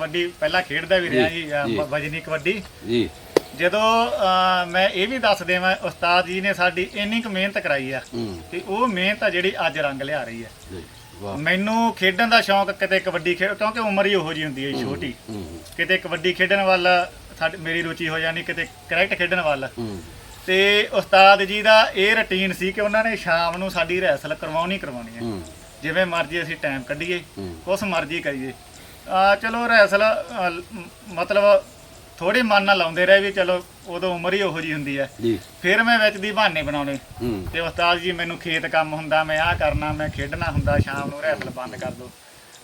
ਕਬੱਡੀ ਪਹਿਲਾਂ ਖੇਡਦਾ ਵੀ ਰਿਹਾ ਜੀ ਅ, ਵਜਨੀ ਕਬੱਡੀ। ਜੀ। ਜਦੋਂ ਅ, ਮੈਂ ਇਹ ਵੀ ਦੱਸ ਦੇਵਾਂ ਉਸਤਾਦ ਜੀ ਨੇ ਸਾਡੀ ਇੰਨੀ ਕੁ ਮਿਹਨਤ ਕਰਾਈ ਆ ਹੂੰ। ਤੇ ਉਹ ਮਿਹਨਤ ਆ ਜਿਹੜੀ ਅੱਜ ਰੰਗ ਲਿਆ ਰਹੀ ਆ। ਜੀ ਵਾਹ। ਮੈਨੂੰ ਖੇਡਣ ਦਾ ਸ਼ੌਂਕ ਕਿਤੇ ਕਬੱਡੀ ਖੇਡ ਕਿਉਂਕਿ ਉਮਰ ਹੀ ਉਹੋ ਜੀ ਹੁੰਦੀ ਹੈ ਜੀ, ਛੋਟੀ। ਹੂੰ। ਹੂੰ, ਕਿਤੇ ਕਬੱਡੀ ਖੇਡਣ ਵੱਲ ਸਾਡੀ ਮੇਰੀ ਰੁਚੀ ਹੋ ਜਾਣੀ ਕਿਤੇ ਕ੍ਰਿਕਟ ਖੇਡਣ ਵੱਲ। ਹੂੰ। ਤੇ ਉਸਤਾਦ ਜੀ ਦਾ ਇਹ ਰੁਟੀਨ ਸੀ ਕਿ ਉਹਨਾਂ ਨੇ ਸ਼ਾਮ ਨੂੰ ਸਾਡੀ ਰੈਸਲ ਕਰਵਾਉਣੀ ਕਰਵਾਉਣੀ ਹੈ। ਹੂੰ ਜਿਵੇਂ ਮਰਜ਼ੀ ਅਸੀਂ ਟਾਈਮ ਕੱਢੀਏ ਹੂੰ। ਉਸ ਮਰਜ਼ੀ ਕਰੀਏ। ਆ ਚਲੋ ਰੈਸਲ ਮਤਲਬ ਥੋੜੀ ਮਨ ਨਾਲ ਲਾਉਂਦੇ ਰਹੇ ਵੀ ਚਲੋ ਉਦੋਂ ਉਮਰ ਹੀ ਉਹੋ ਜੀ ਹੁੰਦੀ ਹੈ। ਜੀ। ਫਿਰ ਮੈਂ ਵਿੱਚ ਦੀ ਬਹਾਨੇ ਬਣਾਉਣੇ। ਤੇ ਉਸਤਾਦ ਜੀ ਮੈਨੂੰ ਖੇਤ ਕੰਮ ਹੁੰਦਾ ਮੈਂ ਆਹ ਕਰਨਾ ਮੈਂ ਖੇਡਣਾ ਹੁੰਦਾ ਸ਼ਾਮ ਨੂੰ ਰੈਸਲ ਬੰਦ ਕਰ ਦੋ।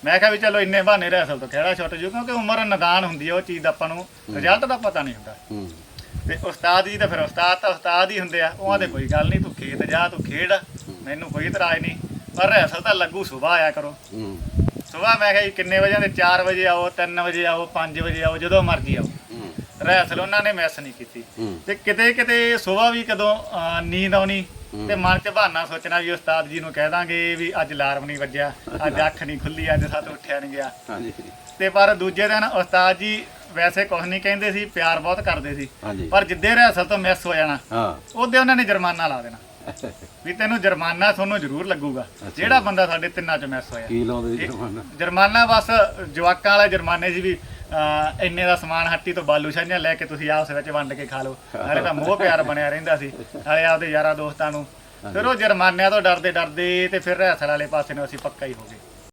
ਮੈਂ ਕਿਹਾ ਵੀ ਚਲੋ ਇੰਨੇ ਬਹਾਨੇ ਰੈਸਲ ਤੋਂ ਖੇੜਾ ਛੁੱਟ ਜੂ ਕਿਉਂਕਿ ਉਮਰ ਨਿਦਾਨ ਹੁੰਦੀ ਹੈ ਉਹ ਚੀਜ਼ ਦਾ ਆਪਾਂ ਨੂੰ ਰਿਜ਼ਲਟ ਦਾ ਪਤਾ ਨਹੀਂ ਹੁੰਦਾ। ਤੇ ਉਸਤਾਦ ਜੀ ਤਾਂ ਫਿਰ ਉਸਤਾਦ ਤਾਂ ਉਸਤਾਦ ਹੀ ਹੁੰਦੇ ਆ ਉਹਨਾਂ ਦੇ ਕੋਈ ਗੱਲ ਨਹੀਂ ਤੂੰ ਖੇਤ ਜਾ ਤੂੰ ਖੇਡ ਮੈਨੂੰ ਕੋਈ ਇਤਰਾਜ਼ ਨਹੀਂ। ਪਰ ਰੈਸਲ ਤਾਂ ਲੱਗੂ ਸੁਬਾਹ ਆਇਆ ਕਰੋ। ਸੁਬਾਹ ਮੈਂ ਕਿਹਾ ਜੀ ਕਿੰਨੇ ਵਜੇ ਦੇ 4 ਵਜੇ ਆਓ 3 ਵਜੇ ਆਓ 5 ਵਜੇ ਆਓ ਜਦੋਂ ਮਰਜ਼ੀ ਆਓ। ਰੈਸਲ ਉਹਨਾਂ ਨੇ ਮਿਸ ਨਹੀਂ ਕੀਤੀ। ਤੇ ਕਿਤੇ ਕਿਤੇ ਸੁਬਾਹ ਵੀ ਕਦੋਂ ਅਹ, ਨੀਂਦ ਆਉਣੀ ਤੇ ਮਨ ਚ ਬਹਾਨਾ ਸੋਚਣਾ ਵੀ ਉਸਤਾਦ ਜੀ ਨੂੰ ਕਹਿ ਦਾਂਗੇ ਵੀ ਅੱਜ ਅਲਾਰਮ ਨਹੀਂ ਵੱਜਿਆ ਅੱਜ ਅੱਖ ਨਹੀਂ ਖੁੱਲੀ ਅੱਜ ਸਾਤੋਂ ਉੱਠਿਆ ਨਹੀਂ ਗਿਆ। ਹਾਂਜੀ। ਤੇ ਪਰ ਦੂਜੇ ਦਿਨ ਉਸਤਾਦ ਜੀ ਵੈਸੇ ਕੁਝ ਨਹੀਂ ਕਹਿੰਦੇ ਸੀ ਪਿਆਰ ਬਹੁਤ ਕਰਦੇ ਸੀ। ਹਾਂਜੀ। ਪਰ ਜਿੱਦੇ ਰੈਸਲ ਤੋਂ ਮਿਸ ਹੋ ਜਾਣਾ ਹਾਂ। ਉਹਦੇ ਉਹਨਾਂ ਨੇ ਜੁਰਮਾਨਾ ਲਾ ਦੇਣਾ। ਵੀ ਤੈਨੂੰ ਜੁਰਮਾਨਾ ਤੁਹਾਨੂੰ ਜ਼ਰੂਰ ਲੱਗੂਗਾ। ਜਿਹੜਾ ਬੰਦਾ ਸਾਡੇ ਤਿੰਨਾਂ ਚ ਮਿਸ ਹੋਇਆ। ਕੀ ਲਾਉਂਦੇ ਜੀ ਜਮਾਨਾ ਜੁਰਮਾਨਾ? ਬਸ ਜਵਾਕਾਂ ਵਾਲੇ ਜੁਰਮਾਨੇ ਸੀ ਵੀ ਅਹ, ਇੰਨੇ ਦਾ ਸਮਾਨ ਹੱਟੀ ਤੋਂ ਬਾਲੂ ਸ਼ਾਹੀਆਂ ਲੈ ਕੇ ਤੁਸੀਂ ਆਪਸ ਵਿੱਚ ਵੰਡ ਕੇ ਖਾ ਲਓ। ਨਾਲੇ ਤਾਂ ਮੋਹ ਪਿਆਰ ਬਣਿਆ ਰਹਿੰਦਾ ਸੀ। ਨਾਲੇ ਆਪਦੇ ਯਾਰਾਂ ਦੋਸਤਾਂ ਨੂੰ। ਫਿਰ ਉਹ ਜੁਰਮਾਨਿਆਂ ਤੋਂ ਡਰਦੇ ਡਰਦੇ ਤੇ ਫਿਰ ਰੈਸਲ ਵਾਲੇ ਪਾਸੇ ਨੂੰ ਅਸੀਂ ਪੱਕਾ ਹੀ ਹੋ ਗਏ।